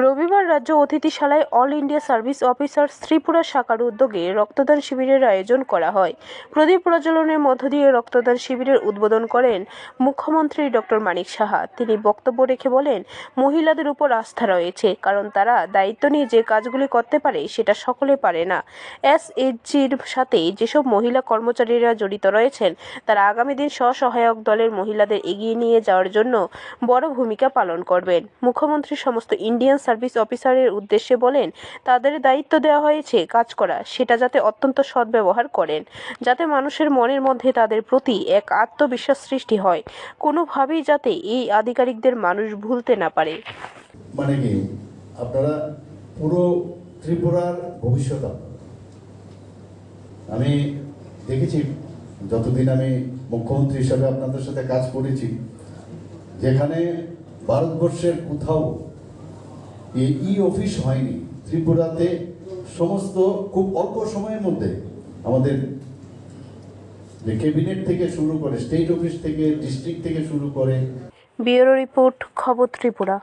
রবিবার রাজ্য অতিথিশালায় all India service officers Tripura শাখার উদ্যোগে রক্তদান শিবিরের আয়োজন করা হয়। প্রদীপ প্রজ্বলনের মধ্য দিয়ে রক্তদান শিবিরের উদ্বোধন করেন মুখ্যমন্ত্রী ডক্টর মানিক সাহা। তিনি বক্তব্য রেখে বলেন, মহিলাদের উপর আস্থা রয়েছে, কারণ তারা দায়িত্ব নিয়ে যে কাজগুলি করতে পারে সেটা সকলে পারে না। এসএইচজির সাথে যেসব মহিলা কর্মচারীরা জড়িত রয়েছেন, তারা আগামী দিন স্বসহায়ক দলের মহিলাদের এগিয়ে নিয়ে যাওয়ার জন্য বড় ভূমিকা পালন করবেন। মুখ্যমন্ত্রী সমস্ত ইন্ডিয়ান সার্ভিস অফিসারের উদ্দেশ্যে বলেন, তাদের দায়িত্ব দেওয়া হয়েছে কাজ করা, সেটা যাতে অত্যন্ত সদ্ব্যবহার করেন, যাতে মানুষের মনের মধ্যে তাদের প্রতি এক আত্মবিশ্বাস সৃষ্টি হয়, কোনোভাবেই যাতে এই আধিকারিকদের মানুষ ভুলতে না পারে। মানে কি? আপনারা পুরো ত্রিপুরার ভবিষ্যৎ আমি দেখেছি, যতদিন আমি মুখ্যমন্ত্রী হিসাবে আপনাদের সাথে কাজ করেছি, যেখানে ভারতবর্ষের কোথাও এই ই অফিস হয়নি। ত্রিপুরাতে সমস্ত খুব অল্প সময়ের মধ্যে আমাদের যে ক্যাবিনেট থেকে শুরু করে স্টেট অফিস থেকে ডিস্ট্রিক্ট থেকে শুরু করে ব্যুরো রিপোর্ট, খবর ত্রিপুরা।